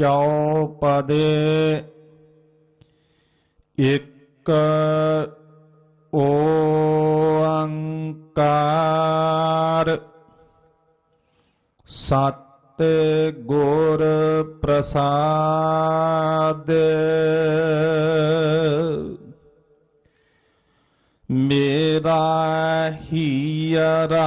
ਚੌਪਦੇ ਇੱਕ ਓੰਕਾਰ ਸਤ ਗੁਰ ਪ੍ਰਸਾਦ ਮੇਰਾ ਹੀਰਾ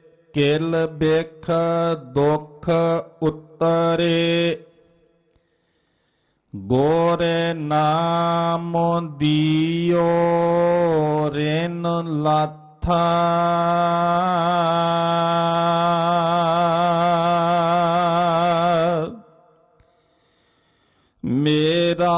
ਕਿਲ ਬਿਖ ਦੁਖ ਉਤਰੇ ਗੋਰੇ ਨਾਮ ਦੀਓ ਰੇਨ ਲਾਥਾ। ਮੇਰਾ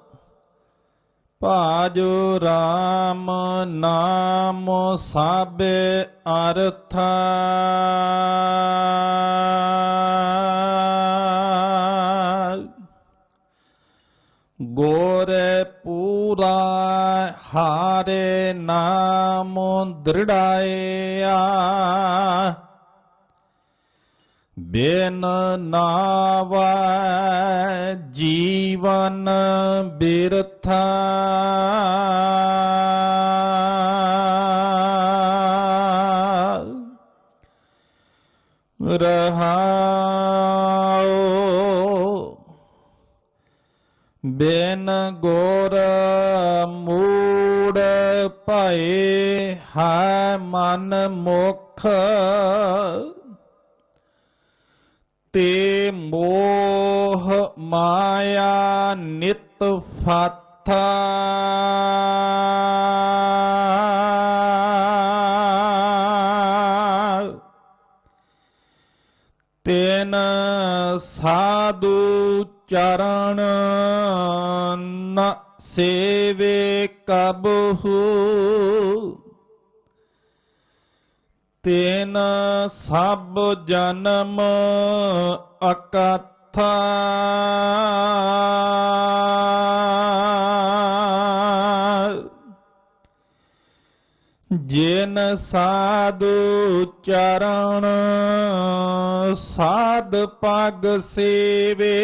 ਭਾਜੋ RAM ਨਾਮ ਸਾਬੇ ਅਰਥ। ਗੋਰੇ ਪੂਰਾ ਹਾਰੇ ਨਾਮ ਦ੍ਰਿੜਾਇਆ। ਬੇਨ ਨਾਵਾ ਜੀਵਨ ਬਿਰਥਾ। ਰਹਾਉ ਬੇਨ ਗੋਰ ਮੂੜ ਭਏ ਹੈ ਮਨ ਮੁਖ। ਤੇ ਮੋਹ ਮਾਇਆ ਨਿਤ ਫਾਥਾ। ਤੈਨ ਸਾਧੂ ਚਰਨ ਨ ਸੇਵੇ ਕਬਹੂ। ਤੇਨ ਸਭ ਜਨਮ ਅਕਥਾ। ਜੇਨ ਸਾਧੂ ਚਰਨ ਸਾਧ ਪਗ ਸੇਵੇ।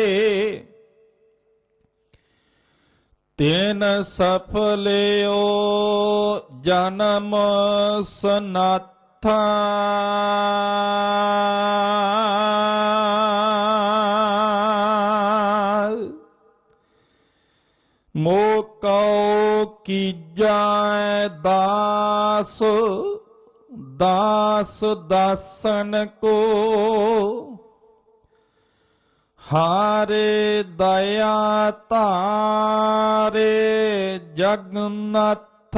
ਤੈਨ ਸਫਲਿਓ ਜਨਮ ਸਨਾਥਾ ਮੋਕਉ ਕੀਜੈ ਦਾਸ ਦਾਸ ਦਾਸਨ ਕੋ। ਹਾਰੇ ਦਇਆ ਧਾਰੇ ਜਗਨਨਾਥ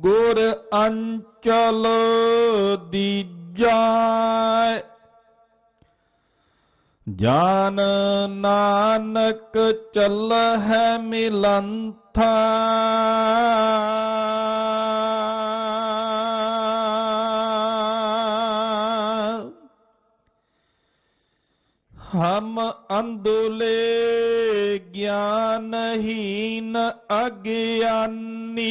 ਗੁਰ ਅੰਚਲ ਦੀਜੈ ਜਾਨ ਨਾਨਕ ਚੱਲ ਹੈ ਮਿਲੰਥਾ। ਹਮ ਅੰਦੁਲੇ ਗਿਆਨਹੀਨ ਅਗਿਆਨੀ।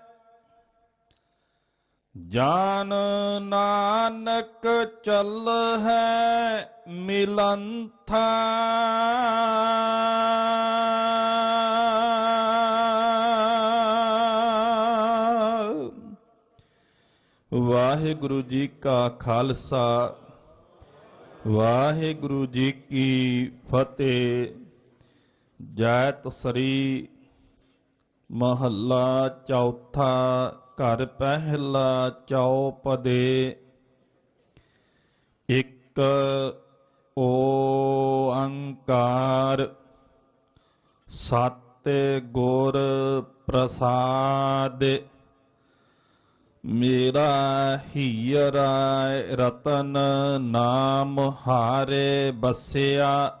ਜਾਨ ਨਾਨਕ ਚੱਲ ਹੈ ਮਿਲੰਥਾ। ਵਾਹਿਗੁਰੂ ਜੀ ਕਾ ਖਾਲਸਾ, ਵਾਹਿਗੁਰੂ ਜੀ ਕੀ ਫਤਿਹ। ਜੈਤ ਸ੍ਰੀ ਮਹੱਲਾ ਚੌਥਾ ਘਰ ਪਹਿਲਾ ਚੌਪਦੇ ਇੱਕ ਓੰਕਾਰ ਸਤ ਗੁਰ ਪ੍ਰਸਾਦ ਮੇਰਾ ਹੀਰਾ ਰਤਨ ਨਾਮ ਹਾਰੇ ਬਸਿਆ।